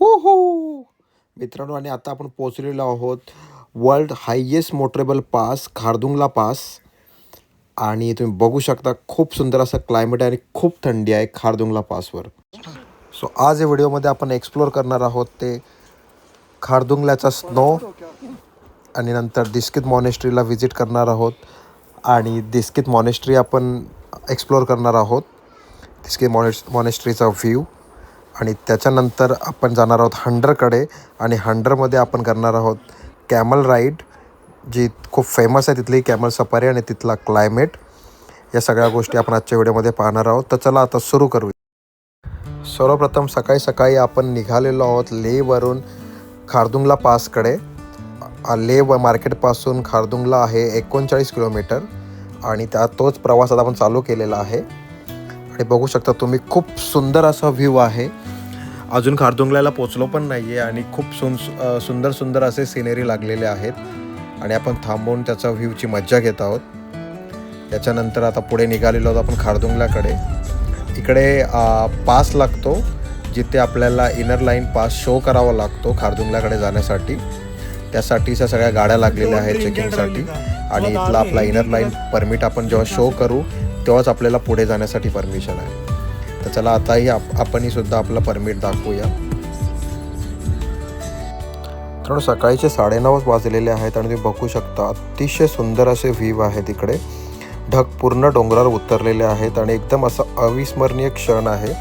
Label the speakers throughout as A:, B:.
A: हो हो मित्रांनो आणि आता आपण पोचलेलो आहोत world highest motorable pass Khardungla pass आणि तुम्ही बघू शकता खूप सुंदर असं क्लायमेट आहे आणि खूप थंडी आहे खारदुंगला पासवर सो आज या व्हिडिओमध्ये आपण एक्सप्लोअर करणार आहोत ते खारदुंगल्याचा स्नो आणि नंतर दिस्कित मॉनेस्ट्रीला व्हिजिट करणार आहोत. आणि दिस्कित मॉनेस्ट्री आपण एक्सप्लोअर करणार आहोत. दिस्कित मॉनेस मॉनेस्ट्रीचा व्ह्यू आणि त्याच्यानंतर आपण जाणार आहोत हंडरकडे आणि हंडरमध्ये आपण करणार आहोत कॅमल राईड जी खूप फेमस आहे तिथली कॅमल सफारी आणि तिथला क्लायमेट या सगळ्या गोष्टी आपण आजच्या व्हिडिओमध्ये पाहणार आहोत. तर चला आता सुरू करूया. सर्वप्रथम सकाळी सकाळी आपण निघालेलो आहोत लेवरून खारदुंगला पासकडे. ले लेह व मार्केटपासून खारदुंगला आहे एकोणचाळीस किलोमीटर आणि त्या तोच प्रवास आता आपण चालू केलेला आहे. आणि बघू शकता तुम्ही खूप सुंदर असा व्ह्यू आहे. अजून खारदुंगल्याला पोचलो पण नाही आहे आणि खूप सुन सुंदर सुंदर असे सिनेरी लागलेले आहेत. आणि आपण थांबवून त्याचा व्ह्यूची मज्जा घेत आहोत. त्याच्यानंतर आता पुढे निघालेलो आहोत आपण खारदुंगल्याकडे. इकडे पास लागतो जिथे आपल्याला इनर लाईन पास शो करावा लागतो खारदुंगल्याकडे जाण्यासाठी. त्यासाठीच्या सगळ्या गाड्या लागलेल्या आहेत चेकिंगसाठी आणि इथला आपला इनर लाईन परमिट आपण जेव्हा शो करू तेव्हाच आपल्याला पुढे जाण्यासाठी परमिशन आहे. तर चला आताही आप आपणही सुद्धा आपलं परमिट दाखवूया. कारण सकाळचे साडेनऊ वाजलेले आहेत आणि तुम्ही बघू शकता अतिशय सुंदर असे व्ह्यू आहे तिकडे ढग पूर्ण डोंगरावर उतरलेले आहेत आणि एकदम असं अविस्मरणीय क्षण आहे.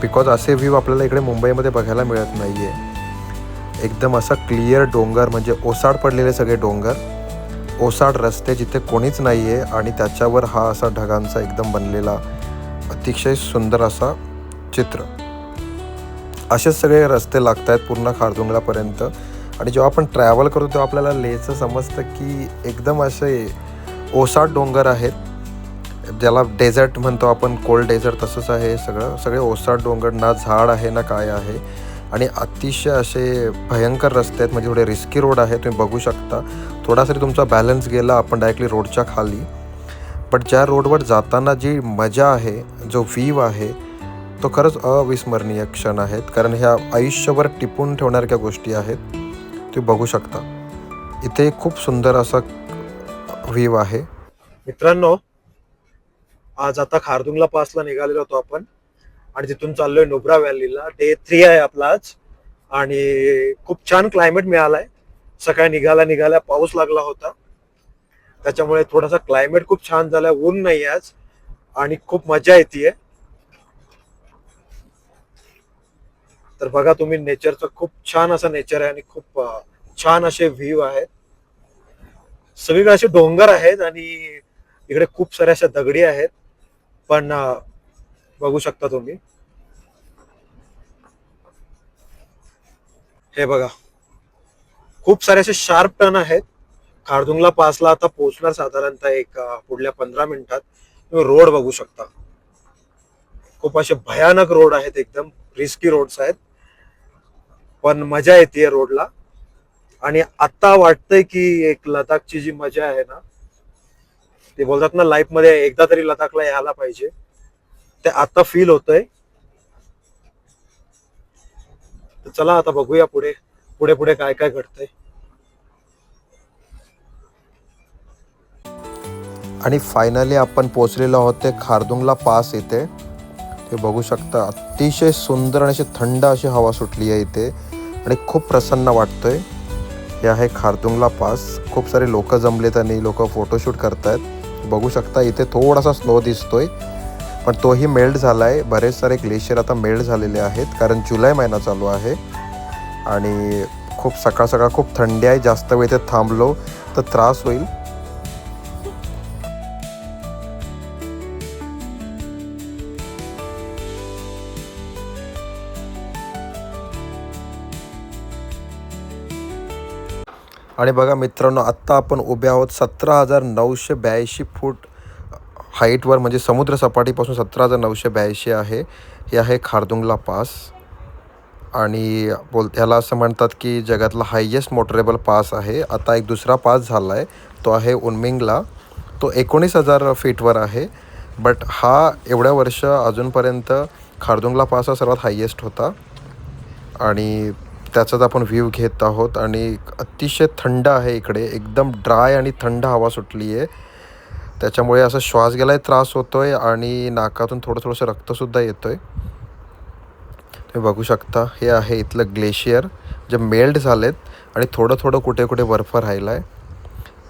A: बिकॉज असे व्ह्यू आपल्याला इकडे मुंबईमध्ये बघायला मिळत नाही आहे एकदम असा क्लिअर डोंगर म्हणजे ओसाड पडलेले सगळे डोंगर. ओसाड रस्ते जिथे कोणीच नाही आहे आणि त्याच्यावर हा असा ढगांचा एकदम बनलेला अतिशय सुंदर असा चित्र. असेच सगळे रस्ते लागत आहेत पूर्ण खारदुंगलापर्यंत. आणि जेव्हा आपण ट्रॅव्हल करतो तेव्हा आपल्याला लेहचं समजतं की एकदम असे ओसाड डोंगर आहेत. ज्याला डेझर्ट म्हणतो आपण कोल्ड डेझर्ट तसंच आहे हे सगळं. सगळे ओसाड डोंगर ना झाड आहे ना काय आहे. आणि अतिशय असे भयंकर रस्ते आहेत म्हणजे थोडे रिस्की रोड आहे तुम्ही बघू शकता. थोडासा तरी तुमचा बॅलन्स गेला आपण डायरेक्टली रोडच्या खाली. बट ज्या रोडवर जाताना जी मजा आहे जो व्ह्यू आहे तो खरंच अविस्मरणीय क्षण आहेत. कारण ह्या आयुष्यभर टिपून ठेवणाऱ्या गोष्टी आहेत. तुम्ही बघू शकता. इथे खूप सुंदर असा व्ह्यू आहे.
B: मित्रांनो आज आता खारदुंगला पासला निघालेलो होतो आपण. आणि तिथून चाललोय नुब्रा व्हॅलीला. डे थ्री आहे आपला आज आणि खूप छान क्लायमेट मिळालाय. सकाळी निघाला निघाला पाऊस लागला होता. त्याच्यामुळे थोडासा क्लायमेट खूप छान झालाय. ऊन नाही आज. आणि खूप मजा येते तर बघा तुम्ही नेचरचं खूप छान असं नेचर आहे आणि खूप छान असे व्ह्यू आहेत. सगळीकडे असे डोंगर आहेत आणि इकडे खूप साऱ्या अशा दगडी आहेत. पण बघू शकता तुम्ही. हे बघा. खूप सारे असे शार्प टर्न आहेत. खारदुंगला पासला आता पोहोचणार साधारणतः एक पुढल्या पंधरा मिनिटात. तुम्ही रोड बघू शकता. खूप असे भयानक रोड आहेत एकदम. रिस्की रोड्स आहेत. पण मजा येते रोडला आणि आता वाटतंय की एक लडाखची जी मजा आहे ना ते बोलतात ना लाईफमध्ये एकदा तरी लडाखला यायला पाहिजे. ते आता फील होतंय. तर चला आता बघूया पुढे पुढे पुढे काय काय घडतंय.
A: आणि फायनली आपण पोचलेलो आहोत ते खारदुंगला पास इथे. ते बघू शकता अतिशय सुंदर आणि अशी थंड अशी हवा सुटली आहे इथे. आणि खूप प्रसन्न वाटतोय. हे आहे खारदुंगला पास. खूप सारे लोक जमलेत आणि लोक फोटोशूट करतायत. बघू शकता इथे थोडासा स्नो दिसतोय. पण तोही मेल्ट झाला आहे बरेच सारे ग्लेशियर आता मेल्ट झालेले आहेत कारण जुलै महिना चालू आहे. आणि खूप सकाळ सकाळ खूप थंडी आहे जास्त वेळ ते थांबलो तर त्रास होईल. आणि बघा मित्रांनो आत्ता आपण उभे आहोत सतरा हजार नऊशे ब्याऐंशी फूट हाईटवर म्हणजे समुद्रसपाटीपासून सतरा हजार नऊशे ब्याऐंशी आहे. हे आहे खारदुंगला पास. आणि बोल ह्याला असं म्हणतात की जगातला हायेस्ट मोटरेबल पास आहे. आता एक दुसरा पास झाला आहे तो आहे उन्मिंगला. तो एकोणीस हजार फीटवर आहे. बट हा एवढ्या वर्ष अजूनपर्यंत खारदुंगला पास हा सर्वात हायेस्ट होता. आणि त्याचाच आपण व्ह्यू घेत आहोत. आणि अतिशय थंड आहे इकडे. एकदम ड्राय आणि थंड हवा सुटली आहे त्याच्यामुळे असा श्वास घ्यायलाही त्रास होतो आहे आणि नाकातून थोडं थोडंसं रक्तसुद्धा येतो आहे तुम्ही बघू शकता हे आहे इथलं ग्लेशियर जे मेल्ट झालेत आणि थोडं थोडं कुठे कुठे बर्फ राहिला आहे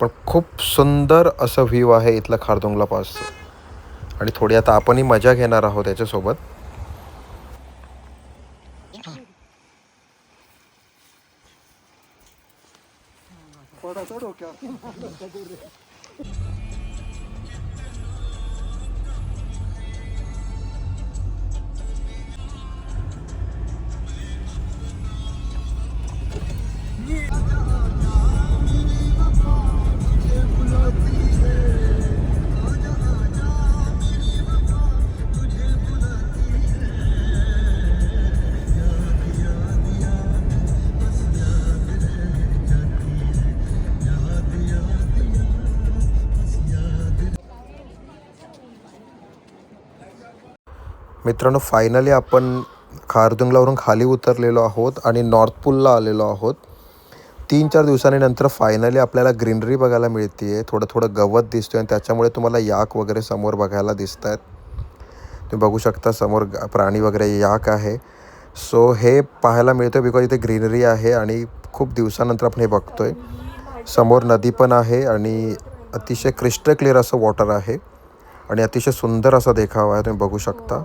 A: पण खूप सुंदर असं व्ह्यू आहे इथलं खारदोंगला पासचं. आणि थोडी आता आपणही मजा घेणार आहोत त्याच्यासोबत मित्रांनो फायनली आपण खारदुंगलावरून खाली उतरलेलो आहोत आणि नॉर्थ पूलला आलेलो आहोत. तीन चार दिवसांनी नंतर फायनली आपल्याला ग्रीनरी बघायला मिळते आहे थोडं थोडं गवत दिसतोय आणि त्याच्यामुळे तुम्हाला याक वगैरे समोर बघायला दिसत आहेत तुम्ही बघू शकता समोर प्राणी वगैरे याक आहे. सो हे पाहायला मिळतं बिकॉज इथे ग्रीनरी आहे आणि खूप दिवसानंतर आपण हे बघतोय. समोर नदी पण आहे आणि अतिशय क्रिस्टल क्लिअर असं वॉटर आहे. आणि अतिशय सुंदर असा देखावा आहे तुम्ही बघू शकता.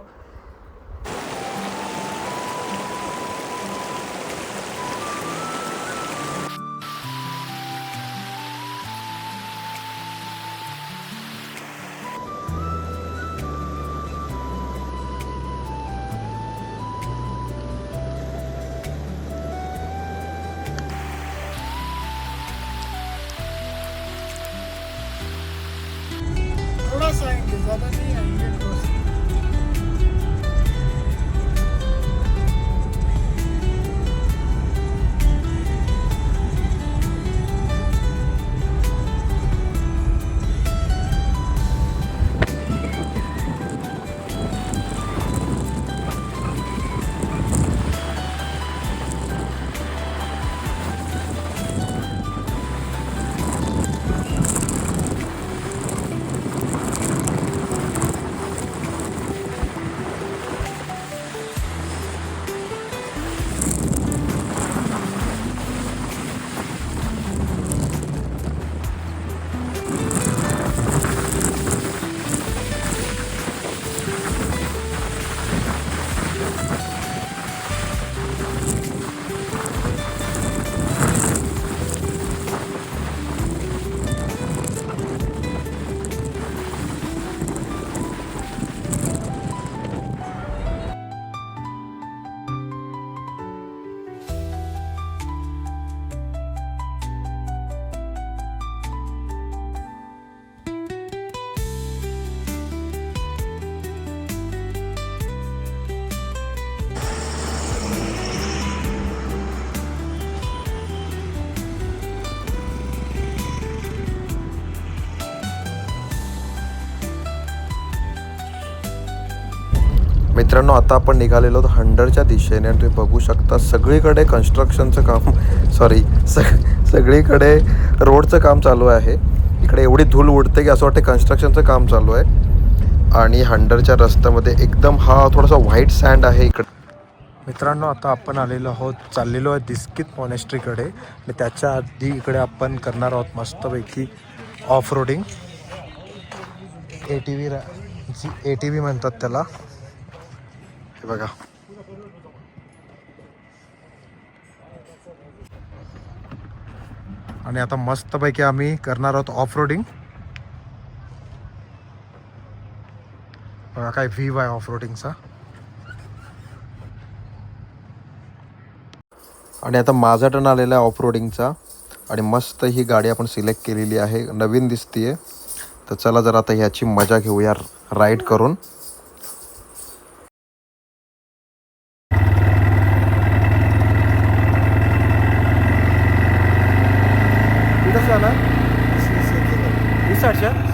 A: मित्रांनो आता आपण निघालेलो आहोत हंडरच्या दिशेने आणि तुम्ही बघू शकता सगळीकडे कन्स्ट्रक्शनचं काम सॉरी सग सगळीकडे रोडचं काम चालू आहे. इकडे एवढी धूल उडते की असं वाटतं कन्स्ट्रक्शनचं काम चालू आहे. आणि हंडरच्या रस्त्यामध्ये एकदम हा थोडासा व्हाईट सँड आहे इकडे. मित्रांनो आता आपण आलेलो आहोत चाललेलो आहे दिस्कित मॉनेस्ट्रीकडे आणि त्याच्या आधी इकडे आपण करणार आहोत मस्तपैकी off roading A T V G A T V म्हणतात त्याला. हे बघा. आणि आता मस्तपैकी आम्ही करणार आहोत ऑफ रोडिंग बघा काय व्ह्यू आहे ऑफ रोडिंगचा आणि आता माझा टर्न आलेला आहे ऑफ रोडिंगचा आणि मस्त ही गाडी आपण सिलेक्ट केलेली आहे. नवीन दिसतीये. तर चला जरा आता ह्याची मजा घेऊया राईड करून.
B: certo já?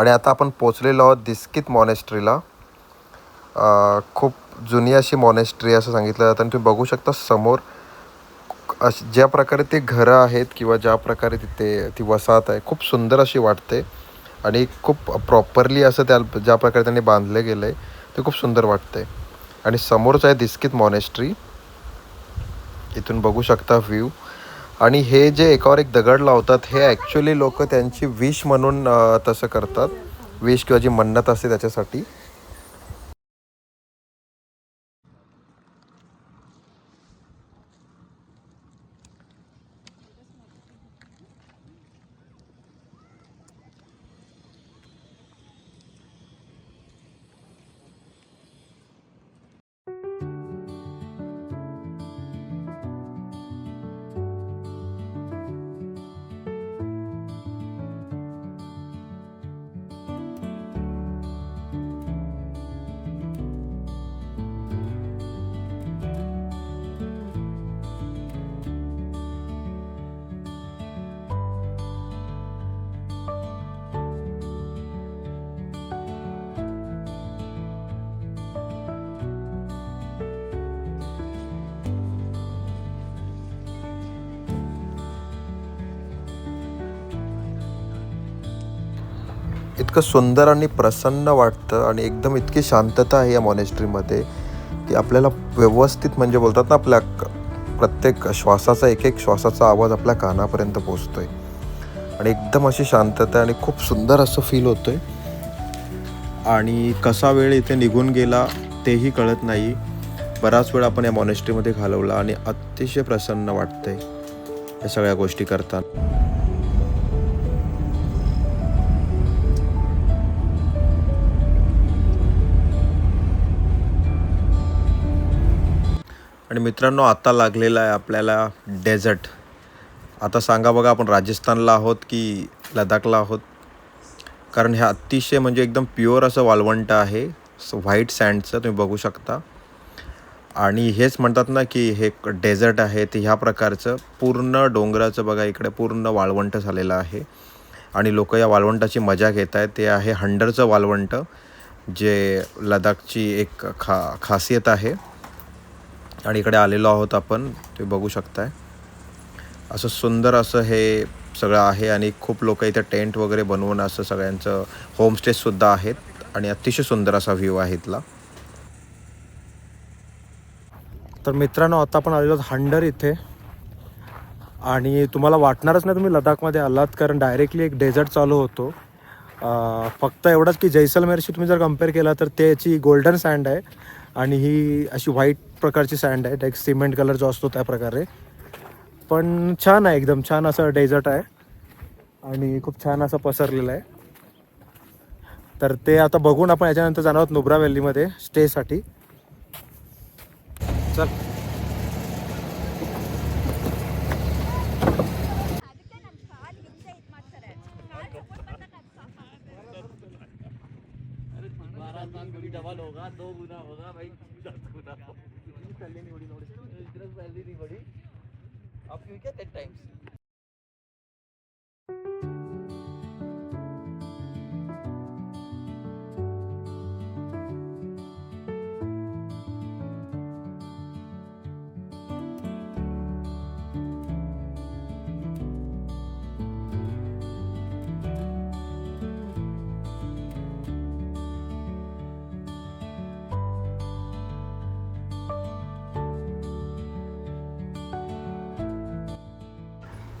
B: आणि आता
A: आपण पोचलेलो आहोत दिस्कित मॉनेस्ट्रीला खूप जुनी अशी मॉनेस्ट्री असं सांगितलं जातं आणि तुम्ही बघू शकता समोर अश ज्या प्रकारे ते घरं आहेत किंवा ज्या प्रकारे तिथे ती वसाहत आहे खूप सुंदर अशी वाटते. आणि खूप प्रॉपरली असं त्या ज्या प्रकारे त्यांनी बांधले गेलं आहे ते खूप सुंदर वाटते. आणि समोरच आहे दिस्कित मॉनेस्ट्री इथून बघू शकता व्ह्यू आणि हे जे एकावर एक दगड लावतात हे ॲक्च्युली लोक त्यांची विश म्हणून तसं करतात. विश किंवा जी मन्नत असते त्याच्यासाठी. इतकं सुंदर आणि प्रसन्न वाटतं आणि एकदम इतकी शांतता आहे या मॉनेस्ट्रीमध्ये की आपल्याला व्यवस्थित म्हणजे बोलतात ना आपल्या प्रत्येक श्वासाचा एक एक श्वासाचा आवाज आपल्या कानापर्यंत पोचतोय आणि एकदम अशी शांतता आहे आणि खूप सुंदर असं फील होतंय. आणि कसा वेळ इथे निघून गेला तेही कळत नाही. बराच वेळ आपण या मॉनेस्ट्रीमध्ये घालवला आणि अतिशय प्रसन्न वाटतंय या सगळ्या गोष्टी करताना. आणि मित्रांनो आत्ता लागलेला आहे आपल्याला डेझर्ट आता सांगा बघा आपण राजस्थानला आहोत की लडाखला आहोत? कारण हे अतिशय म्हणजे एकदम प्युअर असं वाळवंट आहे. व्हाईट सँडचं तुम्ही बघू शकता. आणि हेच म्हणतात ना की हे डेझर्ट आहे ते ह्या प्रकारचं पूर्ण डोंगराचं बघा इकडे पूर्ण वाळवंट झालेलं आहे. आणि लोक या वाळवंटाची मजा घेत आहेत. ते आहे हंडरचं वाळवंट जे लडाखची एक खा खासियत आहे. आणि इकडे आलेलो आहोत आपण ते बघू शकताय. असं सुंदर असं हे सगळं आहे आणि खूप लोक इथे टेंट वगैरे बनवून असं सगळ्यांचं होमस्टेसुद्धा आहेत आणि अतिशय सुंदर असा व्ह्यू आहे इथला.
B: तर मित्रांनो आता आपण आलेलो आहोत हंडर इथे. आणि तुम्हाला वाटणारच नाही तुम्ही लडाखमध्ये आलात कारण डायरेक्टली एक डेझर्ट चालू होतो. फक्त एवढंच की जैसलमेरशी तुम्ही जर कंपेअर केला तर त्याची गोल्डन सँड आहे. आणि ही अशी व्हाईट प्रकारची सँड आहे. एक सिमेंट कलर जो असतो त्या प्रकारे. पण छान आहे एकदम. छान असं डेझर्ट आहे. आणि खूप छान असं पसरलेलं आहे. तर ते आता बघून आपण याच्यानंतर जाणार आहोत नुब्रा व्हॅलीमध्ये स्टेसाठी चल.
C: होगा दो गुना होगा भाई दस गुना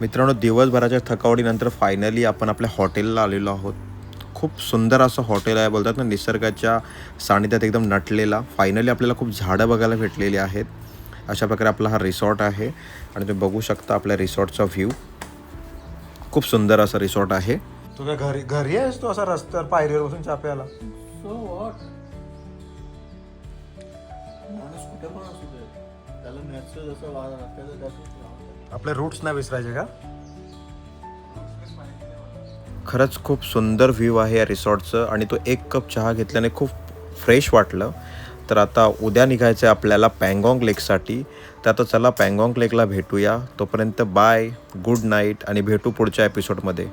A: मित्रांनो दिवसभराच्या थकावडीनंतर फायनली आपण आपल्या हॉटेलला आलेलो आहोत. खूप सुंदर असं हॉटेल आहे बोलतात ना निसर्गाच्या सानिध्यात एकदम नटलेला. फायनली आपल्याला खूप झाडं बघायला भेटलेली आहेत. अशा प्रकारे आपला हा रिसॉर्ट आहे. आणि तुम्ही बघू शकता आपल्या रिसॉर्टचा व्ह्यू खूप सुंदर असा रिसॉर्ट आहे.
B: तू काय घरी घरी आहेस तू असा रस्त्यावर पायरीवर बसून चाप्याला
D: सो वॉट माणूस कुठे पण असू दे. त्याला
B: आपले रूट्स नाही विसरायचे का?
A: खरंच खूप सुंदर व्ह्यू आहे या रिसॉर्टचं आणि तो एक कप चहा घेतल्याने खूप फ्रेश वाटलं. तर आता उद्या निघायचं आहे आपल्याला पँगॉंग लेकसाठी तर आता चला पँगॉंग लेकला भेटूया. तोपर्यंत बाय गुड नाईट आणि भेटू पुढच्या एपिसोडमध्ये